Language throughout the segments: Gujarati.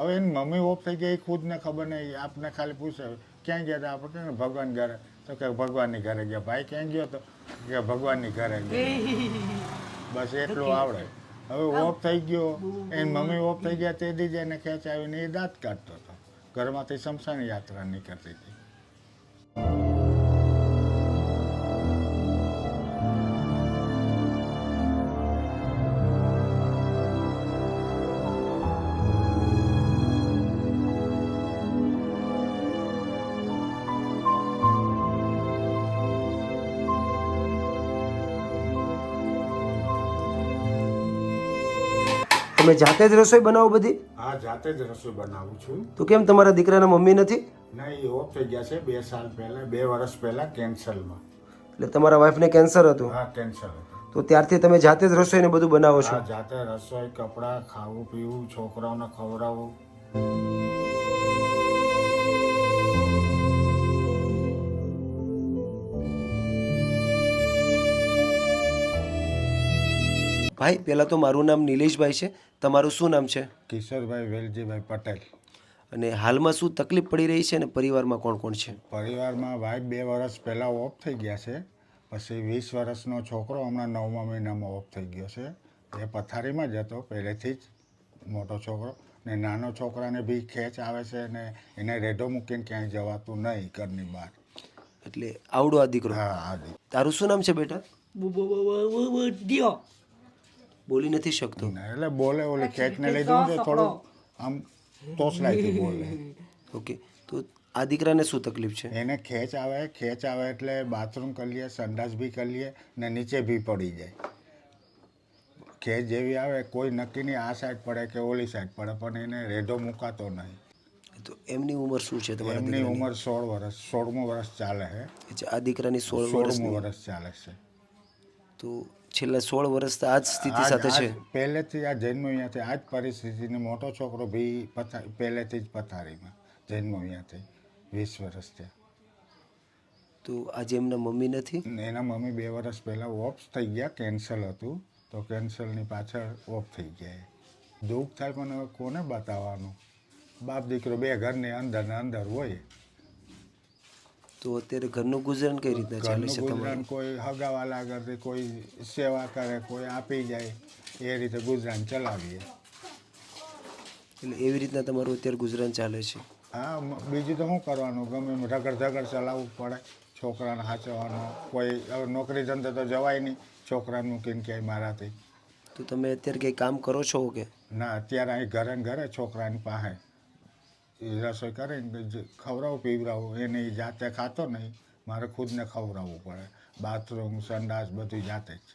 હવે એની મમ્મી ઓફ થઈ ગઈ એ ખુદને ખબર નહીં આપને ખાલી પૂછે ક્યાં ગયા હતા આપણે કહે ભગવાન ઘરે. તો કે ભગવાનની ઘરે ગયા. ભાઈ ક્યાં ગયો તો? કે ભગવાનની ઘરે ગયો. બસ એટલું આવડે. હવે ઓફ થઈ ગયો એની મમ્મી ઓફ થઈ ગયા તે દીજે એને ખેંચ આવીને એ દાંત કાઢતો હતો. ઘરમાંથી શમશાન યાત્રા નીકળતી હતી. તમે જાતે જ રસોઈ બનાવો બધી? હા જાતે જ રસોઈ બનાવું છું. તો કેમ તમારા દીકરાના મમ્મી નથી? ના એ ઓફ થઈ ગયા છે બે સાલ પહેલા બે વર્ષ પહેલા કેન્સરમાં. એટલે તમારા વાઈફને કેન્સર હતું? હા કેન્સર હતું. તો ત્યારથી તમે જાતે જ રસોઈ ને બધું બનાવો છો? જાતે રસોઈ કપડાં ખાવું પીવું છોકરાઓને ખવડાવવું ભાઈ પહેલાં તો મારું નામ નિલેશભાઈ છે. તમારું શું નામ છે? કિશોરભાઈ વેલજીભાઈ પટેલ. અને હાલમાં શું તકલીફ પડી રહી છે અને પરિવારમાં કોણ કોણ છે? પરિવારમાં ભાઈ બે વર્ષ પહેલાં ઓફ થઈ ગયા છે. પછી વીસ વર્ષનો છોકરો હમણાં નવમા મહિનામાં ઓફ થઈ ગયો છે. એ પથારીમાં જ હતો પહેલેથી જ મોટો છોકરો. ને નાનો છોકરાને બી ખેંચ આવે છે ને એને રેડો મૂકીને ક્યાંય જવાતું નહીં ઘરની બહાર. એટલે આવડો આ દીકરો. હા આદિ તારું શું નામ છે બેટા? બોલી નથી શકતો. એટલે બોલે ઓલી ખેંચને દઉં છે થોડો આમ તોસલાઈથી બોલે. ઓકે તો આ દીકરાને શું તકલીફ છે? એને ખેંચ આવે ખેંચ આવે એટલે બાથરૂમ કરી લઈએ સંડાસ બી કરી લઈએ ને નીચે બી પડી જાય. ખેંચ જેવી આવે કોઈ નક્કી નહીં આ સાઈડ પડે કે ઓલી સાઈડ પડે પણ એને રેઢો મુકાતો નહીં. તો એમની ઉંમર શું છે તમારા એમની ઉંમર સોળ વર્ષ સોળમું વર્ષ ચાલે છે? આ દીકરાની સોળ સોળમું વર્ષ ચાલે છે. તો છેલ્લા સોળ વર્ષ આ જ સ્થિતિ સાથે છે. પહેલેથી આ જન્મ અહીંયાથી આ જ પરિસ્થિતિને મોટો છોકરો બી પથા પહેલેથી જ પથારીમાં જન્મ અહીંયાથી વીસ વર્ષ થયા તો આજે એમના મમ્મી નથી? એના મમ્મી બે વર્ષ પહેલાં ઓફ થઈ ગયા કેન્સલ હતું. તો કેન્સલની પાછળ ઓફ થઈ ગયા. દુઃખ થાય પણ હવે કોને બતાવવાનું? બાપ દીકરો બે ઘરની અંદર ને અંદર હોય તો અત્યારે ઘરનું ગુજરાન કઈ રીતના ચાલે છે તમારું? કોઈ હગાવાલા કરે કોઈ સેવા કરે કોઈ આપી જાય એ રીતે ગુજરાન ચલાવીએ. એટલે એવી રીતના તમારું અત્યારે ગુજરાન ચાલે છે? હા બીજું તો શું કરવાનું? ગમે એમ રગડ ઝગડ ચલાવવું પડે. છોકરાને સાચવવાનો કોઈ નોકરી ધંધે તો જવાય નહીં છોકરાને મૂકીને ક્યાંય મારાથી. તો તમે અત્યારે કંઈ કામ કરો છો કે? ના અત્યારે અહીં ઘરે ને ઘરે છોકરાની પાસે. એ રસોઈ કરીને ખવડાવું પીવડાવું એને એ જાતે ખાતો નહીં મારે ખુદને ખવડાવવું પડે. બાથરૂમ સંડાસ બધું જાતે જ.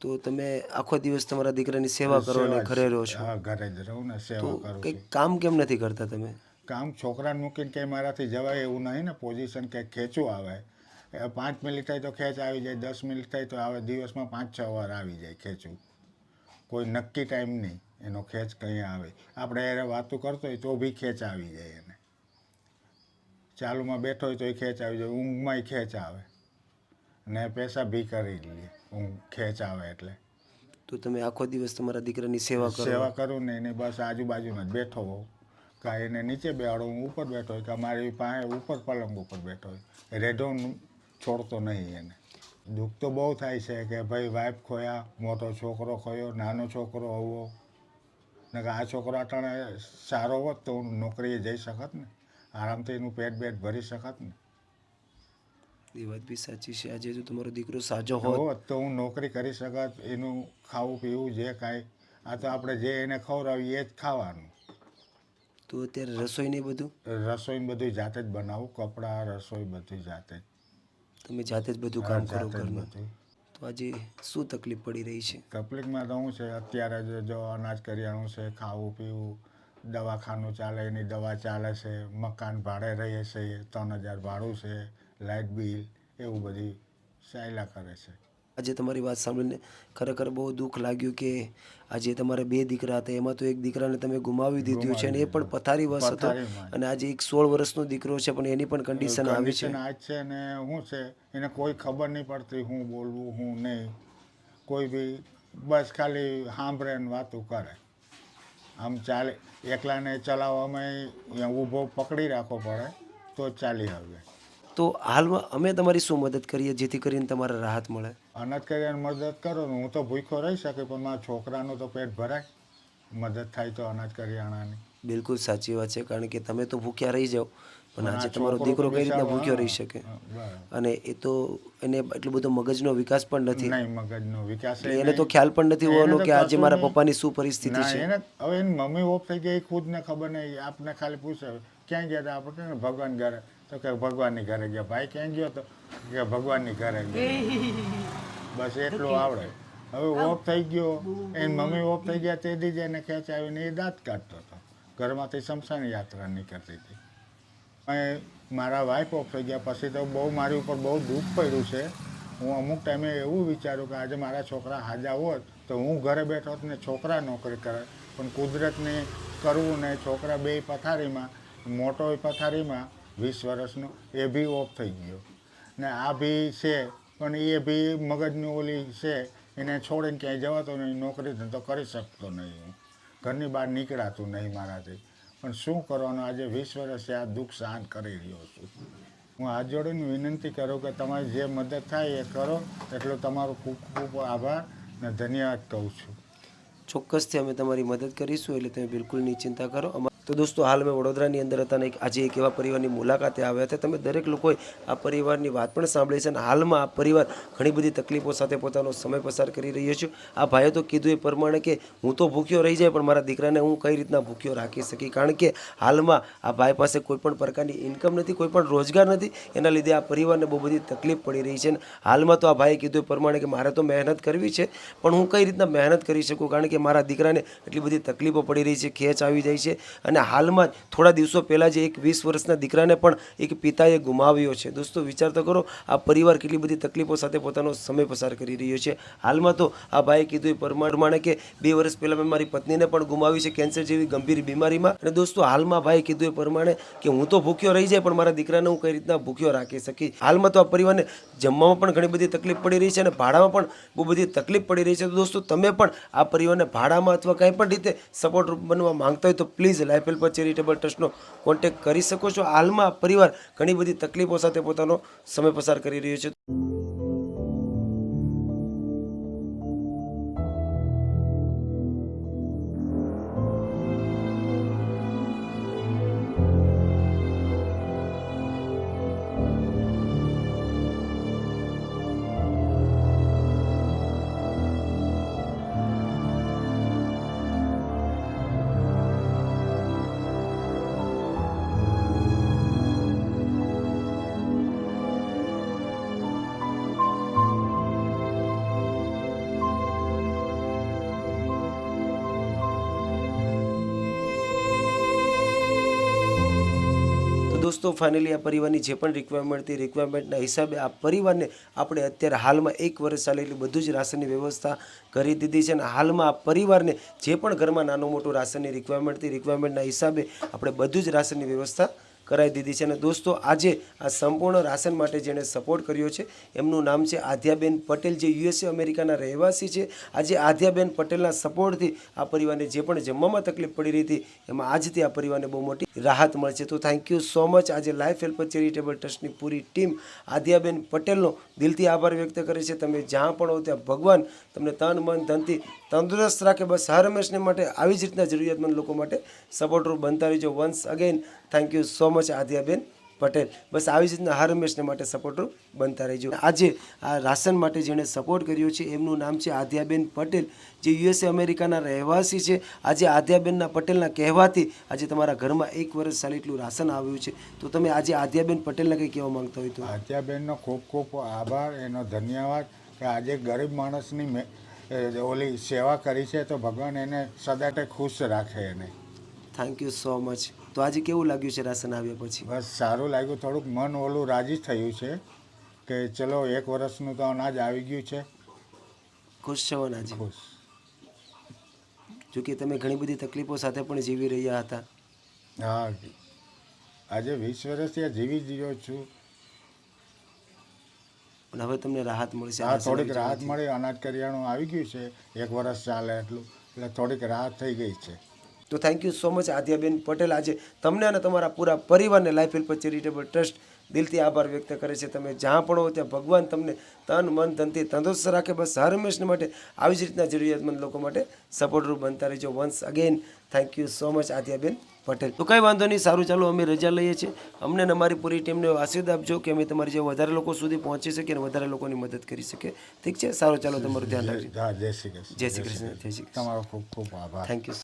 તો તમે આખો દિવસ તમારા દીકરાની સેવા કરો અને ઘરે રહો છો? હા ઘરે જ રહું ને સેવા કરું કંઈક કામ કેમ નથી કરતા તમે? કામ છોકરાને મૂકીને કંઈ મારાથી જવાય એવું નહીં ને પોઝિશન કંઈક ખેંચવું આવે. પાંચ મિનિટ થાય તો ખેંચ આવી જાય. દસ મિનિટ થાય તો આવે. દિવસમાં પાંચ છ વાર આવી જાય ખેંચવું. કોઈ નક્કી ટાઈમ નહીં. એનો ખેંચ કંઈ આવે. આપણે એને વાતું કરતો હોય તો બી ખેંચ આવી જાય એને. ચાલુમાં બેઠો હોય તો એ ખેંચ આવી જાય. ઊંઘમાંય ખેંચ આવે. ને પૈસા બી કરી લઈએ ઊંઘ ખેંચ આવે એટલે. તો તમે આખો દિવસ તમારા દીકરાની સેવા કરો? સેવા કરું ને એને બસ આજુબાજુમાં જ બેઠો હોઉં. કાં એને નીચે બેહાડો હું ઉપર બેઠો હોય કે મારી પાસે ઉપર પલંગ ઉપર બેઠો હોય. રેઢો છોડતો નહીં એને. દુઃખ તો બહુ થાય છે કે ભાઈ વાઈફ ખોયા મોટો છોકરો ખોયો નાનો છોકરો હોવો. ને કે આ છોકરો અટાણે સારો હોત તો હું નોકરીએ જઈ શકત ને. આરામથી એનું પેટ બેટ ભરી શકત ને. એ વાત બી સાચી છે. આજે જો તમારો દીકરો સાજો હોત તો હું નોકરી કરી શકત એનું ખાવું પીવું જે કાંઈ. આ તો આપણે જે એને ખવડાવીએ એ જ ખાવાનું. તો અત્યારે રસોઈ ને બધું? રસોઈ ને બધું જાતે જ બનાવું કપડાં રસોઈ બધું જાતે જ. તમે જાતે જ બધું કામ કરો ઘરનું? તો આજે શું તકલીફ પડી રહી છે? તકલીફમાં તો શું છે, અત્યારે જો- જો અનાજ કરિયાણું છે, ખાવું પીવું, દવાખાનું ચાલે, એની દવા ચાલે છે, મકાન ભાડે રહીએ છીએ ત્રણ હજાર ભાડું છે લાઇટ બિલ, એવું બધી ચાલ્યા કરે છે. આજે તમારી વાત સાંભળીને ખરેખર બહુ દુઃખ લાગ્યું કે આજે તમારે બે દીકરા હતા. એમાં તો એક દીકરાને તમે ગુમાવી દીધું છે અને એ પણ પથારી વસ હતો. અને આજે એક સોળ વર્ષનો દીકરો છે પણ એની પણ કન્ડિશન આવી છે. આજ છે ને શું છે એને કોઈ ખબર નહીં પડતી હું બોલવું હું નહીં. કોઈ બી બસ ખાલી સાંભળે ને વાતો કરે. આમ ચાલે. એકલાને ચલાવવામાં ઊભો પકડી રાખવો પડે તો ચાલી આવે. તો હાલમાં અમે તમારી શું મદદ કરીએ જેથી કરીને તમારે રાહત મળે? અનાજ કરીને મદદ કરો ને હું તો ભૂખ્યો રહી શકે પણ મારા છોકરાનું તો પેટ ભરાય. મદદ થાય તો અનાજ કરિયાણાની. બિલકુલ સાચી વાત છે કારણ કે તમે તો ભૂખ્યા રહી જાઓ પણ આજે તમારો દીકરો કઈ રીતના ભૂખ્યો રહી શકે? અને એ તો એને એટલો બધો મગજનો વિકાસ પણ નથી. નહીં મગજનો વિકાસ એને તો ખ્યાલ પણ નથી હોવાનો કે આજે મારા પપ્પાની શું પરિસ્થિતિ છે. હવે એની મમ્મી ઓફ થઈ ગઈ એ ખુદને ખબર નહીં આપને ખાલી પૂછે ક્યાં ગયા હતા આપણે ભગવાન ઘરે. તો કે ભગવાનની ઘરે ગયા. ભાઈ ક્યાં ગયો તો? કે ભગવાનની ઘરે ગયો. બસ એટલું આવડે. હવે ઓફ થઈ ગયો. એની મમ્મી ઓફ થઈ ગયા તે દીધી એને ખેંચ આવીને એ દાંત કાઢતો હતો. ઘરમાંથી શમશાન યાત્રા નીકળતી હતી. અને મારા વાઈફ ઓફ થઈ ગયા. પછી તો બહુ મારી ઉપર બહુ દુઃખ પડ્યું છે. હું અમુક ટાઈમે એવું વિચારું કે આજે મારા છોકરા હાજા હોત તો હું ઘરે બેઠો હોત ને છોકરા નોકરી કરે. પણ કુદરતને કરવું ને છોકરા બે પથારીમાં મોટો પથારીમાં વીસ વર્ષનો એ બી ઓફ થઈ ગયો. ને આ બી છે પણ એ બી મગજની ઓલી છે, એને છોડીને ક્યાંય જવાતો નહીં નોકરી ધંધો કરી શકતો નહીં હું. ઘરની બહાર નીકળાતું નહીં મારાથી. પણ શું કરવાનું, આજે વીસ વર્ષથી આ દુઃખ સહન કરી રહ્યો છું. હું હાથ જોડીને વિનંતી કરું કે તમારી જે મદદ થાય એ કરો, એટલો તમારો ખૂબ ખૂબ આભાર ને ધન્યવાદ કહું છું. ચોક્કસથી અમે તમારી મદદ કરીશું, એટલે તમે બિલકુલ નિશ્ચિંતા કરો. તો દોસ્તો, હાલ અમે વડોદરાની અંદર હતા અને આજે એક એવા પરિવારની મુલાકાતે આવ્યા હતા. તમે દરેક લોકોએ આ પરિવારની વાત પણ સાંભળી છે અને હાલમાં આ પરિવાર ઘણી બધી તકલીફો સાથે પોતાનો સમય પસાર કરી રહ્યો છે. આ ભાઈએ તો કીધું એ પ્રમાણે કે, હું તો ભૂખ્યો રહી જાય, પણ મારા દીકરાને હું કઈ રીતના ભૂખ્યો રાખી શકી કારણ કે હાલમાં આ ભાઈ પાસે કોઈપણ પ્રકારની ઇન્કમ નથી, કોઈ પણ રોજગાર નથી. એના લીધે આ પરિવારને બહુ બધી તકલીફ પડી રહી છે અને હાલમાં તો આ ભાઈએ કીધું એ પ્રમાણે કે, મારે તો મહેનત કરવી છે, પણ હું કઈ રીતના મહેનત કરી શકું? કારણ કે મારા દીકરાને એટલી બધી તકલીફો પડી રહી છે, ખેંચ આવી જાય છે અને હાલમાં જ થોડા દિવસો પહેલાં જે એક વીસ વર્ષના દીકરાને પણ એક પિતાએ ગુમાવ્યો છે. દોસ્તો, વિચાર તો કરો, આ પરિવાર કેટલી બધી તકલીફો સાથે પોતાનો સમય પસાર કરી રહ્યો છે. હાલમાં તો આ ભાઈએ કીધું એ પ્રમાણે કે બે વર્ષ પહેલાં મેં મારી પત્નીને પણ ગુમાવી છે કેન્સર જેવી ગંભીર બીમારીમાં. અને દોસ્તો, હાલમાં ભાઈ કીધું એ પ્રમાણે કે હું તો ભૂખ્યો રહી જાય, પણ મારા દીકરાને હું કઈ રીતના ભૂખ્યો રાખી શકી હાલમાં તો આ પરિવારને જમવામાં પણ ઘણી બધી તકલીફ પડી રહી છે અને ભાડામાં પણ બહુ બધી તકલીફ પડી રહી છે. તો દોસ્તો, તમે પણ આ પરિવારને ભાડામાં અથવા કંઈ પણ રીતે સપોર્ટ બનવા માંગતા હોય તો પ્લીઝ લાઈફ હેલ્પર ચેરિટેબલ ટ્રસ્ટનો કોન્ટેક્ટ કરી શકો છો. હાલમાં પરિવાર ઘણી બધી તકલીફો સાથે પોતાનો સમય પસાર કરી રહ્યો છે. દોસ્તો ફાઇનલી આ પરિવારની જે પણ રિક્વાયરમેન્ટ હતી રિક્વાયરમેન્ટના હિસાબે આ પરિવારને આપણે અત્યારે હાલમાં એક વર્ષ ચાલે એટલે બધું જ રાશનની વ્યવસ્થા કરી દીધી છે અને હાલમાં આ પરિવારને જે પણ ઘરમાં નાનું મોટું રાશનની રિક્વાયરમેન્ટ હતી રિક્વાયરમેન્ટના હિસાબે આપણે બધું જ રાશનની વ્યવસ્થા કરાવી દીધી છે અને દોસ્તો, આજે આ સંપૂર્ણ રાશન માટે જેણે સપોર્ટ કર્યો છે, એમનું નામ છે આધ્યાબેન પટેલ, જે યુએસએ અમેરિકાના રહેવાસી છે. આજે આધ્યાબેન પટેલના સપોર્ટથી આ પરિવારને જે પણ જમવામાં તકલીફ પડી રહી હતી, એમાં આજથી આ પરિવારને બહુ મોટી રાહત મળશે. તો થેન્ક યુ સો મચ આજે લાઈફ હેલ્પર ચેરિટેબલ ટ્રસ્ટની પૂરી ટીમ આધ્યાબેન પટેલનો દિલથી આભાર વ્યક્ત કરે છે. તમે જ્યાં પણ હો ત્યાં ભગવાન તમને તન, મન, ધનથી તંદુરસ્ત રાખે. બસ હર હંમેશને માટે આવી જ રીતના જરૂરિયાતમંદ લોકો માટે સપોર્ટરૂપ બનતા રહેજો. Once again thank you so much Aadyaben Patel બસ આવી જ રીતના હર હંમેશને માટે સપોર્ટરૂપ બનતા રહેજો. આજે આ રાશન માટે જેણે સપોર્ટ કર્યો છે એમનું નામ છે આદ્યાબેન પટેલ જે યુએસએ અમેરિકાના રહેવાસી છે. આજે આધ્યાબેનના પટેલના કહેવાથી આજે તમારા ઘરમાં એક વર્ષ ચાલે એટલું રાશન આવ્યું છે. તો તમે આજે આદ્યાબેન પટેલને કંઈ કહેવા માંગતા હોય તો? આદ્યાબેનનો ખૂબ ખૂબ આભાર એનો ધન્યવાદ કે આજે ગરીબ માણસની મે- ઓલી સેવા કરી છે તો ભગવાન એને સદાટે ખુશ રાખે એને. થેન્ક યુ સો મચ તો આજે કેવું લાગ્યું છે રાશન આવ્યા પછી? બસ સારું લાગ્યું. થોડુંક મન ઓલું રાજી થયું છે કે ચલો એક વર્ષનું તો અનાજ આવી ગયું છે. ખુશ છો અનાજ? ખુશ. જોકે તમે ઘણી બધી તકલીફો સાથે પણ જીવી રહ્યા હતા. હા. આજે વીસ વર્ષથી આ જીવી જીવ્યો છું. પણ હવે તમને રાહત મળશે આ થોડીક રાહત. મળી. અનાજ કરિયાણું આવી ગયું છે. એક વર્ષ ચાલે એટલું. એટલે થોડીક રાહત થઈ ગઈ છે. તો thank you so much Aadyaben Patel. આજે તમને અને તમારા પૂરા પરિવારને લાઈફ હેલ્પ ચેરિટેબલ ટ્રસ્ટ દિલથી આભાર વ્યક્ત કરે છે. તમે જ્યાં પણ હો ત્યાં ભગવાન તમને તન મન ધનથી તંદુરસ્ત રાખે. બસ હર હંમેશને માટે આવી જ રીતના જરૂરિયાતમંદ લોકો માટે સપોર્ટરૂપ બનતા રહેજો. Once again thank you so much Aadyaben Patel. તો કંઈ વાંધો નહીં સારું ચાલો અમે રજા લઈએ છીએ. અમને અને અમારી પૂરી ટીમને આશીર્વાદ આપજો કે અમે તમારી જે વધારે લોકો સુધી પહોંચી શકીએ અને વધારે લોકોની મદદ કરી શકીએ. ઠીક છે? સારું ચાલો તમારું ધ્યાન રાખજો. જય શ્રી કૃષ્ણ. જય શ્રી કૃષ્ણ. જય શ્રી કૃષ્ણ. તમારો ખૂબ ખૂબ આભાર. Thank you